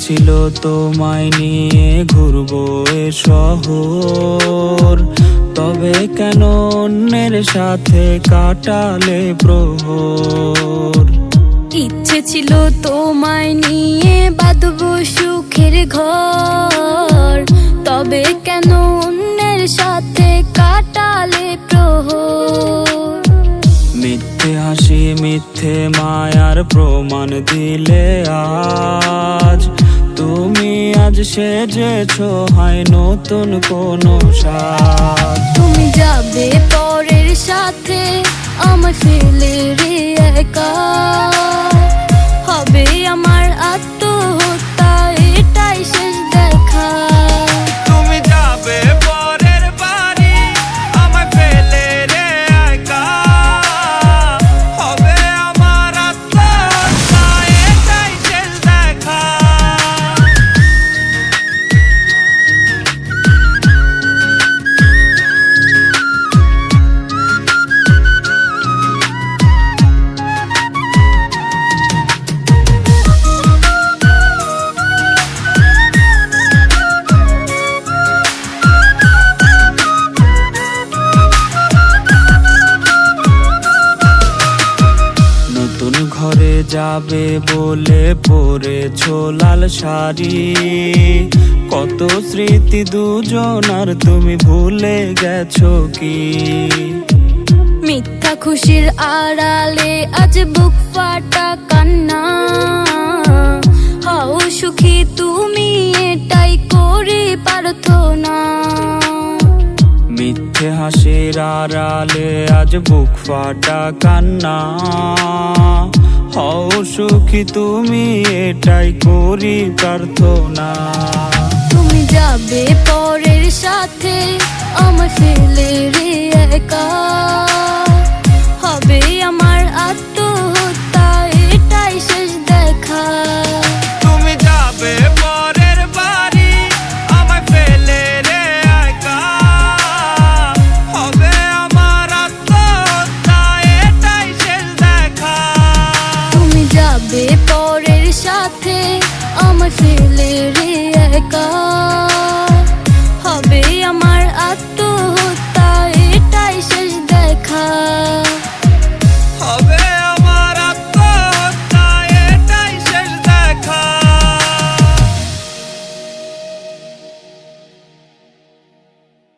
ছিল তোমায় নিয়ে ঘুরবো এ শহর। তবে কেন অন্যের সাথে কাটালে প্রহর? ইচ্ছে ছিল তোমায় নিয়ে বাঁধব সুখের ঘর। তবে কেন অন্যের সাথে কাটালে প্রহর? মিথ্যে হাসি মিথ্যে মায়ার প্রমাণ দিলে আজ সেজেছ হয় নতুন কোনো সাজ। তুমি যাবে পরের সাথে আমার ফেলে যাবে বলে পরেছ লাল শাড়ি। কত স্মৃতি দুজনার তুমি ভুলে গেছো কি? মিথ্যা খুশির আড়ালে আজ বুক ফাটা কান্না। হও সুখী তুমি এটাই করি প্রার্থনা মিথ্যে হাসির আড়ালে আজ বুক ফাটা কান্না। হও সুখী তুমি এটাই করি প্রার্থনা। তুমি যাবে সাথে যাবে পরের সাথে। আমার ফেলে রে একা।